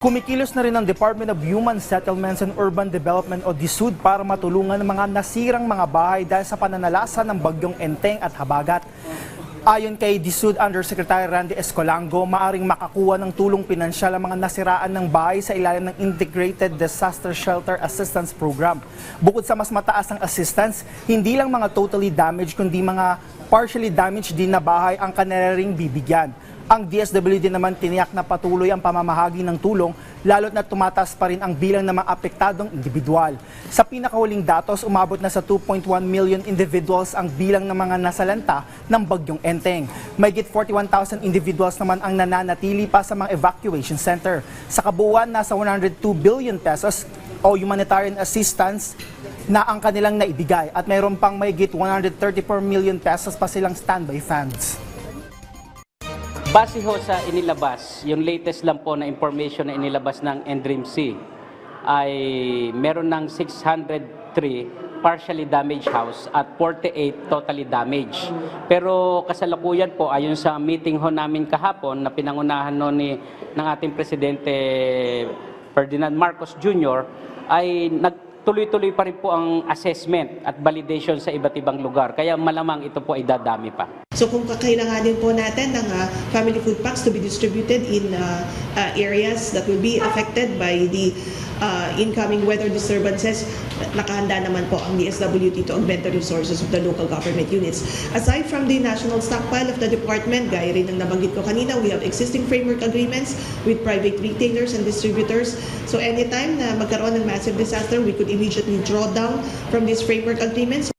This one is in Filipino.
Kumikilos na rin ang Department of Human Settlements and Urban Development o DSUD para matulungan ang mga nasirang mga bahay dahil sa pananalasa ng bagyong Enteng at Habagat. Ayon kay DSUD Undersecretary Randy Escolango, maaring makakuha ng tulong pinansyal ang mga nasiraan ng bahay sa ilalim ng Integrated Disaster Shelter Assistance Program. Bukod sa mas mataas ang assistance, hindi lang mga totally damaged kundi mga partially damaged din na bahay ang kanilang bibigyan. Ang DSWD naman tiniyak na patuloy ang pamamahagi ng tulong lalo't na tumataas pa rin ang bilang ng mga apektadong individual. Sa pinakahuling datos, umabot na sa 2.1 million individuals ang bilang ng mga nasalanta ng bagyong Enteng. Mayigit 41,000 individuals naman ang nananatili pa sa mga evacuation center. Sa kabuuan, nasa 102 billion pesos o humanitarian assistance na ang kanilang naibigay at mayroon pang mayigit 134 million pesos pa silang standby funds. Base ho sa inilabas, yung latest lang po na information na inilabas ng NDRIMC ay meron ng 603 partially damaged house at 48 totally damaged. Pero kasalukuyan po, ayon sa meeting ho namin kahapon na pinangunahan no ni, ng ating Presidente Ferdinand Marcos Jr., ay nagtuloy-tuloy pa rin po ang assessment at validation sa iba't ibang lugar. Kaya malamang ito po ay dadami pa. So kung kakailanganin po natin ng ah, family food packs to be distributed in ah, ah, areas that will be affected by the ah, incoming weather disturbances, nakahanda naman po ang DSWT to augment the resources of the local government units. Aside from the national stockpile of the department, gaya rin ng nabanggit ko kanina, we have existing framework agreements with private retailers and distributors. So anytime na magkaroon ng massive disaster, we could immediately draw down from these framework agreements.